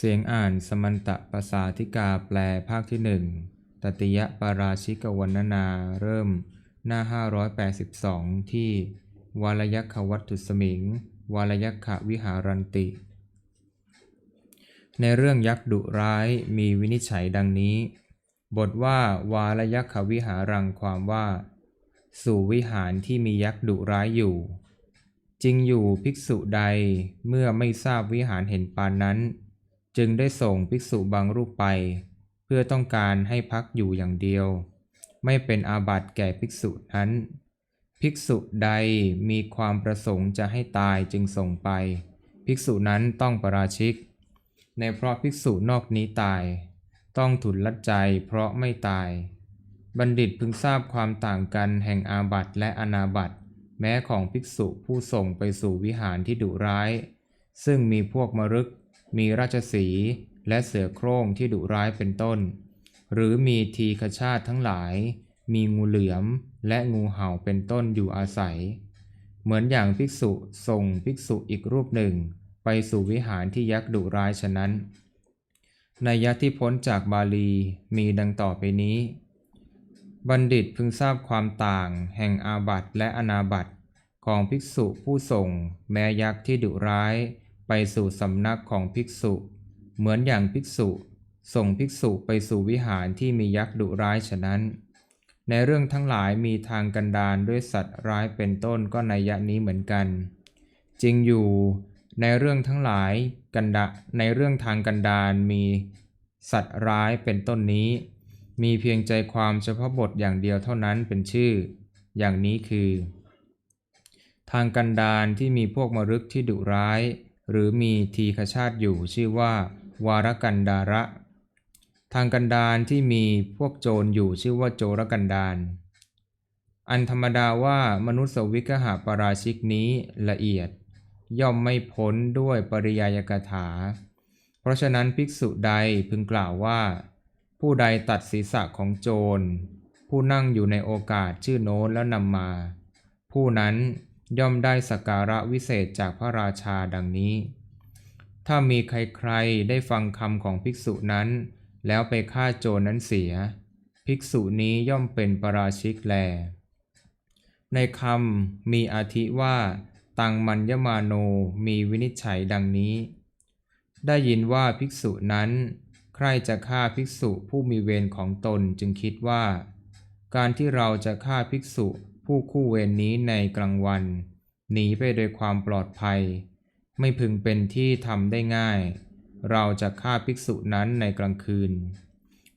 เสียงอ่านสมันตะภาษาธิกาแปลภาคที่หนึ่งตติยปาราชิกวรรณนาเริ่มหน้า 582 ที่ วาลยักขวัตถุสมิง วาลยักขวิหารันติ ในเรื่องยักษ์ดุร้ายมีวินิจฉัยดังนี้ บทว่าวาลยักขวิหารังความว่า สู่วิหารที่มียักษ์ดุร้ายอยู่ จริงอยู่ภิกษุใดเมื่อไม่ทราบวิหารเห็นปานนั้น จึงได้ส่งภิกษุบางรูปไป เพื่อต้องการให้พักอยู่อย่างเดียว ไม่เป็นอาบัติแก่ภิกษุนั้น ภิกษุใดมีความประสงค์จะให้ตายจึงส่งไป ภิกษุนั้นต้องประราชิก ในเพราะภิกษุนอกนี้ตาย ต้องถุนลัดใจเพราะไม่ตาย บัณฑิตพึงทราบความต่างกันแห่งอาบัติและอนาบัติแม้ของภิกษุผู้ส่งไปสู่วิหารที่ดุร้าย ซึ่งมีพวกมรึก มีราชสีและเสือโคร่งที่ดุร้ายเป็นต้น หรือมีทีฆชาติทั้งหลาย มีงูเหลือมและงูเห่าเป็นต้นอยู่อาศัย เหมือนอย่างภิกษุส่งภิกษุอีกรูปหนึ่ง ไปสู่วิหารที่ยักษ์ดุร้ายฉะนั้นในยะที่พ้นจากบาลีมีดังต่อไปนี้ บัณฑิตพึงทราบความต่างแห่งอาบัตและอนาบัตของภิกษุผู้ส่งแม้ยักษ์ที่ดุร้าย ไปสู่สำนักของภิกษุ เหมือนอย่างภิกษุ ส่งภิกษุไปสู่วิหารที่มียักษ์ดุร้ายฉะนั้น ในเรื่องทั้งหลายมีทางกันดารด้วยสัตว์ร้ายเป็นต้นก็ในยะนี้เหมือนกัน จริงอยู่ในเรื่องทั้งหลายกันดะในเรื่องทางกันดารมีสัตว์ร้ายเป็นต้นนี้ มีเพียงใจความเฉพาะบทอย่างเดียวเท่านั้นเป็นชื่อ อย่างนี้คือ ทางกันดารที่มีพวกมรึกที่ดุร้าย หรือมีทีฆชาติอยู่ชื่อว่า วารกันดาระ ทางกันดารที่มีพวกโจรอยู่ชื่อว่าโจรกันดารอันธรรมดาว่ามนุษย์สวิกหาปราชิกนี้ละเอียด ย่อมไม่พ้นด้วยปริยายกถา เพราะฉะนั้นภิกษุใดพึงกล่าวว่า ผู้ใดตัดศีรษะของโจร ผู้นั่งอยู่ในโอกาสชื่อโน้นแล้วนำมา ผู้นั้น ย่อมได้สการะวิเศษจากพระราชาดังนี้ ถ้ามีใครๆได้ฟังคำของภิกษุนั้น แล้วไปฆ่าโจรนั้นเสีย ภิกษุนี้ย่อมเป็นปราชิกแล ในคำมีอาทิว่า ตังมัญญมาโนมีวินิจฉัยดังนี้ ได้ยินว่าภิกษุนั้น ใครจะฆ่าภิกษุผู้มีเวรของตนจึงคิดว่า การที่เราจะฆ่าภิกษุ ผู้คู่เวรนนี้ในกลางวัน หนีไปโดยความปลอดภัย ไม่พึงเป็นที่ทำได้ง่าย เราจะฆ่าภิกษุนั้นในกลางคืน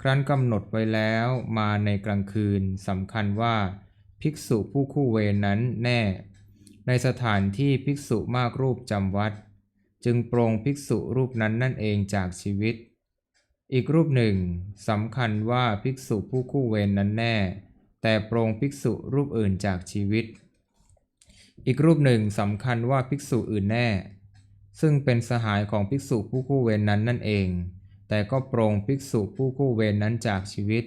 ครั้นกำหนดไว้แล้วมาในกลางคืนสำคัญว่า ภิกษุผู้คู่เวรนนั้นแน่ ในสถานที่ภิกษุมากรูปจำวัด จึงปรงภิกษุรูปนั้นนั่นเองจากชีวิต อีกรูปหนึ่งสำคัญว่าภิกษุผู้คู่เวรนนั้นแน่ แต่โปรงภิกษุรูปอื่นจากชีวิต อีกรูปหนึ่งสำคัญว่าภิกษุอื่นแน่ ซึ่งเป็นสหายของภิกษุผู้คู่เวรนนั้นนั่นเอง แต่ก็โปรงภิกษุผู้คู่เวรนนั้นจากชีวิต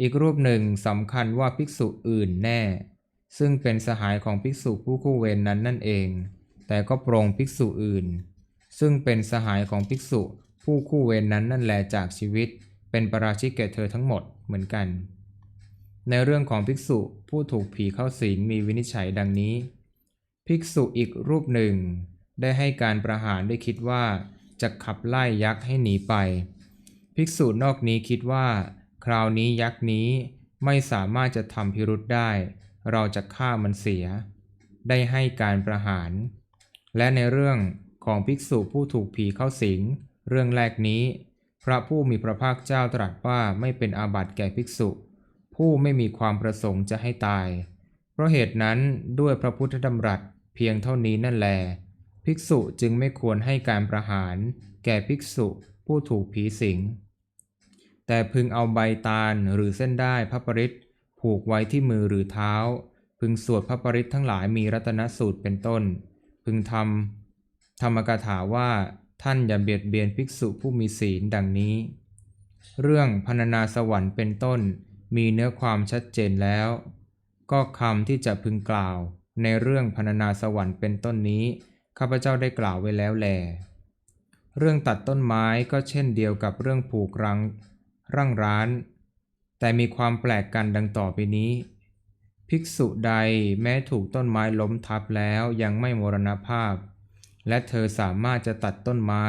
อีกรูปหนึ่งสำคัญว่าภิกษุอื่นแน่ ซึ่งเป็นสหายของภิกษุผู้คู่เวรนนั้นนั่นเอง แต่ก็โปรงภิกษุอื่น ซึ่งเป็นสหายของภิกษุผู้คู่เวรนนั้นนั่นแลจากชีวิต เป็นปราชิกแก่เธอทั้งหมดเหมือนกัน ในเรื่องของภิกษุผู้ถูกผีเข้าสิงมีวินิจฉัยดังนี้ ภิกษุอีกรูปหนึ่ง ได้ให้การประหารด้วยคิดว่าจะขับไล่ยักษ์ให้หนีไป ภิกษุนอกนี้คิดว่า คราวนี้ยักษ์นี้ไม่สามารถจะทำพิรุษได้ เราจะฆ่ามันเสีย ได้ให้การประหาร และในเรื่องของภิกษุผู้ถูกผีเข้าสิง เรื่องแรกนี้ พระผู้มีพระภาคเจ้าตรัสว่าไม่เป็นอาบัติแก่ภิกษุ ผู้ไม่มีความประสงค์จะให้ตาย เพราะเหตุนั้นด้วยพระพุทธดำรัสเพียงเท่านี้นั่นแล ภิกษุจึงไม่ควรให้การประหาร แก่ภิกษุผู้ถูกผีสิง แต่พึงเอาใบตาลหรือเส้นได้พระปริตผูกไว้ที่มือหรือเท้า พึงสวดพระปริตทั้งหลายมีรัตนสูตรเป็นต้น พึงทำธรรมกถาว่าท่านอย่าเบียดเบียนภิกษุผู้มีศีลดังนี้ เรื่องพรรณนาสวรรค์เป็นต้น มีเนื้อความชัดเจนแล้ว ก็คำที่จะพึงกล่าวในเรื่องพรรณนาสวรรค์เป็นต้นนี้ ข้าพเจ้าได้กล่าวไว้แล้วแล เรื่องตัดต้นไม้ก็เช่นเดียวกับเรื่องผูกรังร่างร้าน แต่มีความแปลกกันดังต่อไปนี้ ภิกษุใดแม้ถูกต้นไม้ล้มทับแล้วยังไม่มรณภาพ และเธอสามารถจะตัดต้นไม้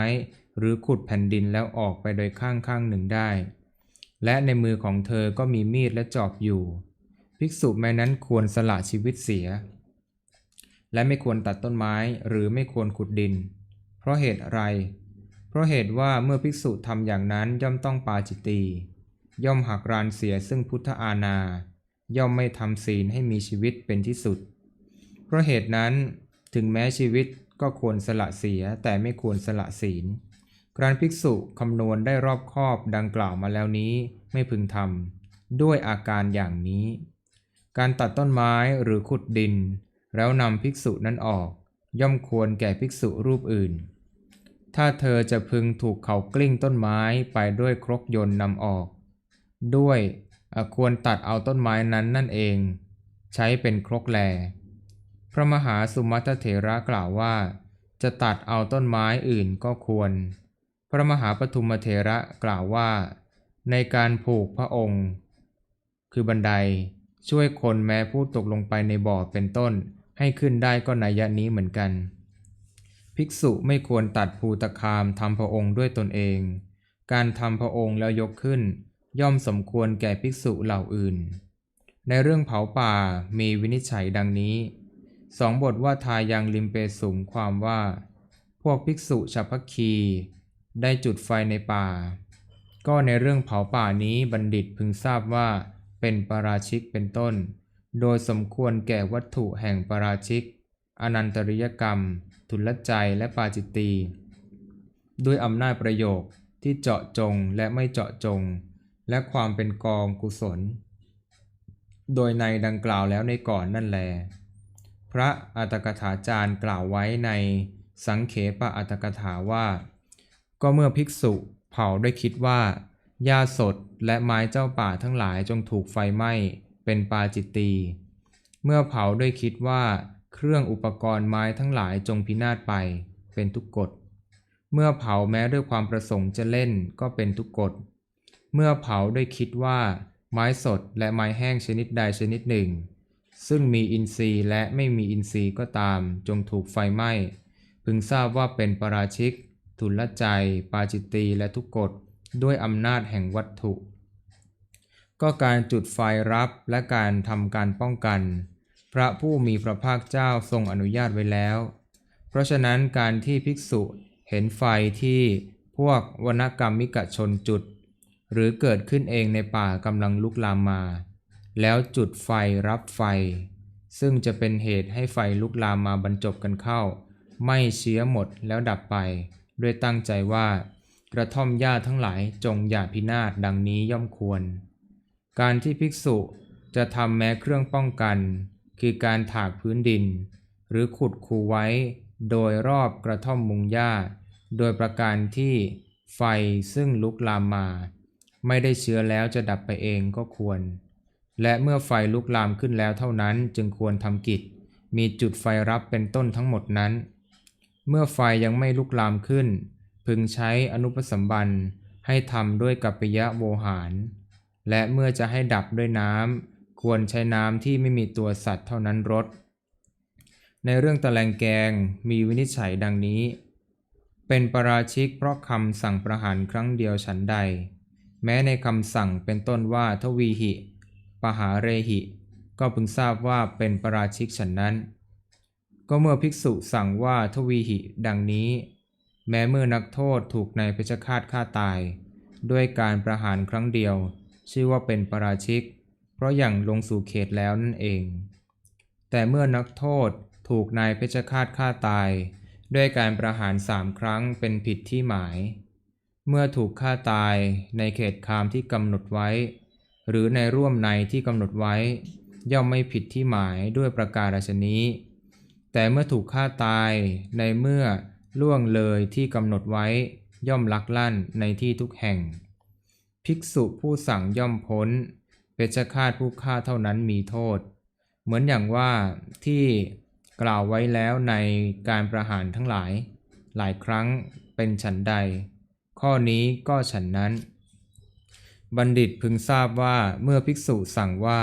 หรือขุดแผ่นดินแล้วออกไปโดยข้างข้างหนึ่งได้ และในมือของเธอก็มีมีดและจอบอยู่ ภิกษุแม้นั้นควรสละชีวิตเสีย และไม่ควรตัดต้นไม้หรือไม่ควรขุดดิน เพราะเหตุอะไร เพราะเหตุว่าเมื่อภิกษุทำอย่างนั้นย่อมต้องปาจิตตีย่อมหักรานเสียซึ่งพุทธาณาย่อมไม่ทำศีลให้มีชีวิตเป็นที่สุด เพราะเหตุนั้นถึงแม้ชีวิตก็ควรสละเสียแต่ไม่ควรสละศีล การภิกษุคำนวณได้รอบคอบดังกล่าวมาแล้วนี้ไม่พึงทำด้วยอาการอย่างนี้ การตัดต้นไม้หรือขุดดิน แล้วนำภิกษุนั้นออก ย่อมควรแก่ภิกษุรูปอื่น ถ้าเธอจะพึงถูกเขากลิ้งต้นไม้ไปด้วยครกยนต์นำออก ด้วยควรตัดเอาต้นไม้นั้นนั่นเอง ใช้เป็นครกแล พระมหาสุมัตเถระกล่าวว่า จะตัดเอาต้นไม้อื่นก็ควร ระมหาปทุมเถระกล่าวว่า ในการผูกพระองค์ คือบันไดช่วยคนแม้ผู้ตกลงไปในบ่อเป็นต้น ให้ขึ้นได้ก็นัยนี้เหมือนกัน ภิกษุไม่ควรตัดภูตคามทำพระองค์ด้วยตนเอง การทำพระองค์แล้วยกขึ้น ย่อมสมควรแก่ภิกษุเหล่าอื่น ในเรื่องเผาป่ามีวินิจฉัยดังนี้สองบทว่าทายังลิมเปสุงความว่า พวกภิกษุฉัพพคี ได้จุดไฟในป่า ก็ในเรื่องเผาป่านี้บัณฑิตพึงทราบว่าเป็นปราชิกเป็นต้น โดยสมควรแก่วัตถุแห่งปราชิก อนันตริยกรรม ทุลใจและปาจิตตีด้วยอำนาจประโยคที่เจาะจงและไม่เจาะจง และความเป็นกองกุศล โดยในดังกล่าวแล้วในก่อนนั่นแล พระอัตถกถาจารย์กล่าวไว้ในสังเขปะอัตถกถาว่า ก็เมื่อภิกษุเผาด้วยคิดว่าหญ้าสดและไม้เจ้าป่าทั้งหลายจงถูกไฟไหม้เป็นปาจิตตีเมื่อเผาด้วยคิดว่า เครื่องอุปกรณ์ไม้ทั้งหลายจงพินาศไป เป็นทุกกฎ เมื่อเผาแม้ด้วยความประสงค์จะเล่นก็เป็นทุกกฎ เมื่อเผาด้วยคิดว่า ไม้สดและไม้แห้งชนิดใดชนิดหนึ่ง ซึ่งมีอินทรีย์และไม่มีอินทรีย์ก็ตาม จงถูกไฟไหม้ พึงทราบว่าเป็นปราชิก ทุลใจ ปาจิตตีและทุกกฎด้วยอำนาจแห่งวัตถุ ก็การจุดไฟรับและการทำการป้องกัน พระผู้มีพระภาคเจ้าทรงอนุญาตไว้แล้ว เพราะฉะนั้นการที่ภิกษุเห็นไฟที่พวกวนกรรมมิกะชนจุด หรือเกิดขึ้นเองในป่ากำลังลุกลามมา แล้วจุดไฟรับไฟ ซึ่งจะเป็นเหตุให้ไฟลุกลามมาบรรจบกันเข้า ไม่เชื้อหมดแล้วดับไป ด้วยตั้งใจว่า กระท่อมหญ้าทั้งหลายจงอย่าพินาศดังนี้ย่อมควร การที่ภิกษุจะทำแม้เครื่องป้องกัน คือการถากพื้นดิน หรือขุดคูไว้โดยรอบกระท่อมมุงหญ้า โดยประการที่ไฟซึ่งลุกลามมา ไม่ได้เชื้อแล้วจะดับไปเองก็ควร และเมื่อไฟลุกลามขึ้นแล้วเท่านั้นจึงควรทำกิจ มีจุดไฟรับเป็นต้นทั้งหมดนั้น เมื่อไฟยังไม่ลุกลามขึ้น พึงใช้อนุปสัมบันให้ทำด้วยกัปปิยะโวหาร และเมื่อจะให้ดับด้วยน้ำควรใช้น้ำที่ไม่มีตัวสัตว์เท่านั้นรดในเรื่องตะแลงแกงมีวินิจฉัยดังนี้ เป็นประราชิกเพราะคำสั่งประหารครั้งเดียวฉันใด แม้ในคำสั่งเป็นต้นว่าทวีหิ ปหาเรหิ ก็พึงทราบว่าเป็นประราชิกฉันนั้น ก็เมื่อภิกษุสั่งว่าทวีหิดังนี้ แม้เมื่อนักโทษถูกในเพชฌฆาตฆ่าตาย ด้วยการประหารครั้งเดียว ชื่อว่าเป็นปราชิก เพราะอย่างลงสู่เขตแล้วนั่นเอง แต่เมื่อนักโทษถูกนายเพชฌฆาตฆ่าตาย ด้วยการประหารสามครั้งเป็นผิดที่หมาย เมื่อถูกฆ่าตายในเขตคามที่กำหนดไว้ หรือในร่วมในที่กำหนดไว้ ย่อมไม่ผิดที่หมายด้วยประการฉนี้ แต่เมื่อถูกฆ่าตายในเมื่อล่วงเลยที่กำหนดไว้ย่อมลักลั่นในที่ทุกแห่ง ภิกษุผู้สั่งย่อมพ้นเพชฆาตผู้ฆ่าเท่านั้นมีโทษ เหมือนอย่างว่าที่กล่าวไว้แล้วในการประหารทั้งหลาย หลายครั้งเป็นฉันใด ข้อนี้ก็ฉันนั้น บัณฑิตพึงทราบว่าเมื่อภิกษุสั่งว่า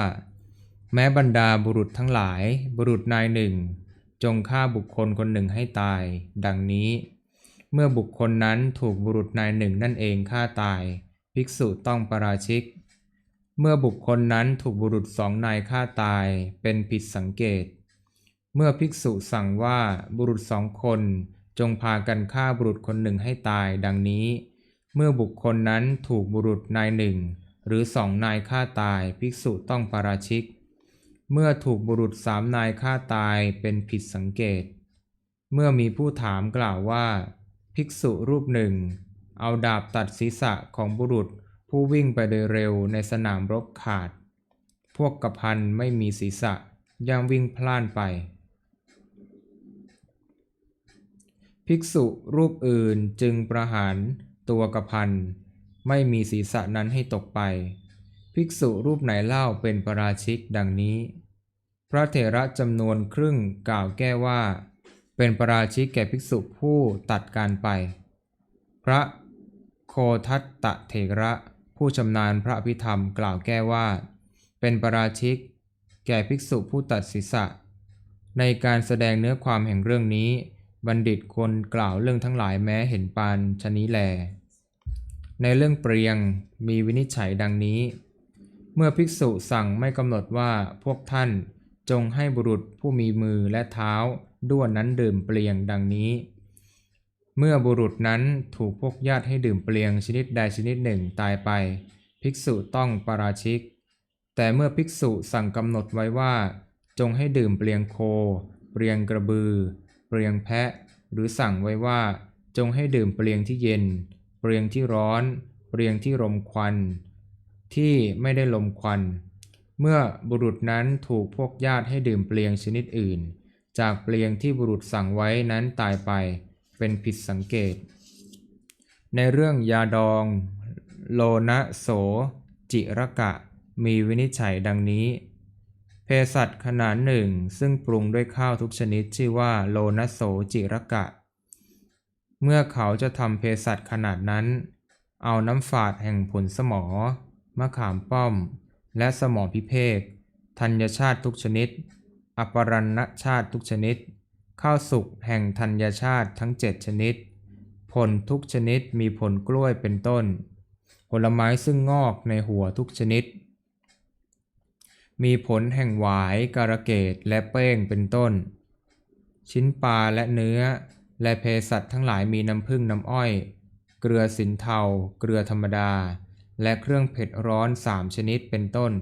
แม้บรรดาบุรุษทั้งหลาย บุรุษนายหนึ่ง จงฆ่าบุคคลคนหนึ่งให้ตาย ดังนี้ เมื่อบุคคลนั้นถูกบุรุษนายหนึ่งนั่นเองฆ่าตาย ภิกษุต้องประราชิก เมื่อบุคคลนั้นถูกบุรุษสองนายฆ่าตาย เป็นผิดสังเกต เมื่อภิกษุสั่งว่าบุรุษสองคนจงพากันฆ่าบุรุษคนหนึ่งให้ตาย ดังนี้ เมื่อบุคคลนั้นถูกบุรุษนายหนึ่งหรือสองนายฆ่าตาย ภิกษุต้องปาราชิก เมื่อถูกบุรุษสามนายฆ่าตายเป็นผิดสังเกต เมื่อมีผู้ถามกล่าวว่า ภิกษุรูปหนึ่ง เอาดาบตัดศีรษะของบุรุษผู้วิ่งไปโดยเร็วในสนามรบขาด พวกกระพันไม่มีศีรษะย่างวิ่งพล่านไป ภิกษุรูปอื่นจึงประหารตัวกระพันไม่มีศีรษะนั้นให้ตกไป ภิกษุรูปไหนเล่าเป็นประราชิกดังนี้ พระเถระจำนวนครึ่งกล่าวแก้ว่า เป็นประราชิกแก่ภิกษุผู้ตัดการไป พระโคทัตตะเถระผู้ชำนาญพระอภิธรรมกล่าวแก้ว่า เป็นประราชิก แก่ภิกษุผู้ตัดศีรษะ ในการแสดงเนื้อความแห่งเรื่องนี้ บัณฑิตควรกล่าวเรื่องทั้งหลายแม้เห็นปานชนี้แล ในเรื่องเปรียงมีวินิจฉัยดังนี้ เมื่อภิกษุสั่งไม่กำหนดว่าพวกท่าน จงให้บุรุษผู้มีมือและเท้าด้วนนั้นดื่มเปลียงดังนี้ เมื่อบุรุษนั้นถูกพวกญาติให้ดื่มเปลียงชนิดใดชนิดหนึ่งตายไป ภิกษุต้องปาราชิก แต่เมื่อภิกษุสั่งกำหนดไว้ว่า จงให้ดื่มเปลียงโค เปลียงกระบือ เปลียงแพะ หรือสั่งไว้ว่า จงให้ดื่มเปลียงที่เย็น เปลียงที่ร้อน เปลียงที่รมควัน ที่ไม่ได้ลมควัน เมื่อบุรุษนั้นถูกพวกญาติให้ดื่มเปลียงชนิดอื่น จากเปลียงที่บุรุษสั่งไว้นั้นตายไปเป็นผิดสังเกต ในเรื่องยาดองโลนะโส จิรกะ มีวินิจฉัยดังนี้ เภสัชขนาดหนึ่งซึ่งปรุงด้วยข้าวทุกชนิดชื่อว่าโลนะโสจิรกะ เมื่อเขาจะทำเภสัชขนาดนั้น เอาน้ำฝาดแห่งผลสมอ มะขามป้อม และสมอพิเภกธัญชาติทุกชนิด อปรันชาติทุกชนิด ข้าวสุกแห่งธัญชาติทั้งเจ็ดชนิด ผลทุกชนิดมีผลกล้วยเป็นต้น ผลไม้ซึ่งงอกในหัวทุกชนิด มีผลแห่งหวายการะเกดและเป้งเป็นต้น ชิ้นปลาและเนื้อ และเภสัชทั้งหลายมีน้ำผึ้งน้ำอ้อย เกลือสินเทา เกลือธรรมดา และเครื่องเผ็ดร้อนสามชนิดเป็นต้น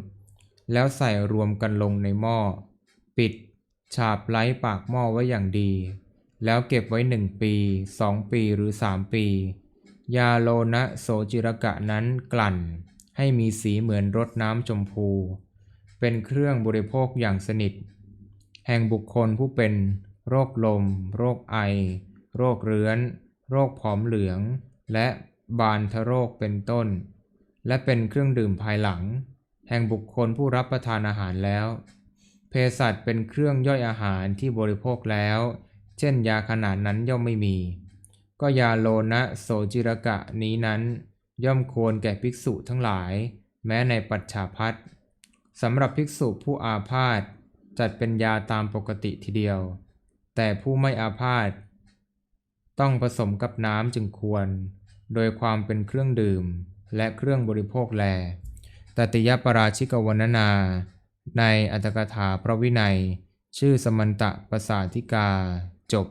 แล้วใส่รวมกันลงในหม้อ ปิด ฉาบไล้ปากหม้อไว้อย่างดี แล้วเก็บไว้หนึ่งปีสองปีหรือสามปี ยาโลนะโสจิรกะนั้นกลั่น ให้มีสีเหมือนรดน้ำชมพู เป็นเครื่องบริโภคอย่างสนิท แห่งบุคคลผู้เป็นโรคลม โรคไอ โรคเรื้อน โรคผอมเหลือง และบานทะโรคเป็นต้น และเป็นเครื่องดื่มภายหลัง แห่งบุคคลผู้รับประทานอาหารแล้ว เภสัชเป็นเครื่องย่อยอาหารที่บริโภคแล้ว เช่นยาขนาดนั้นย่อมไม่มี ก็ยาโลนะโสจิรกะนี้นั้นย่อมควรแก่ภิกษุทั้งหลาย แม้ในปัจฉาพัทสำหรับภิกษุผู้อาพาธจัดเป็นยาตามปกติทีเดียว แต่ผู้ไม่อาพาธต้องผสมกับน้ำจึงควร โดยความเป็นเครื่องดื่ม และเครื่องบริโภคแล ตติยปราชิกวรณนา ในอัตถกถาพระวินัย ชื่อสมันตะประสาธิกาจบ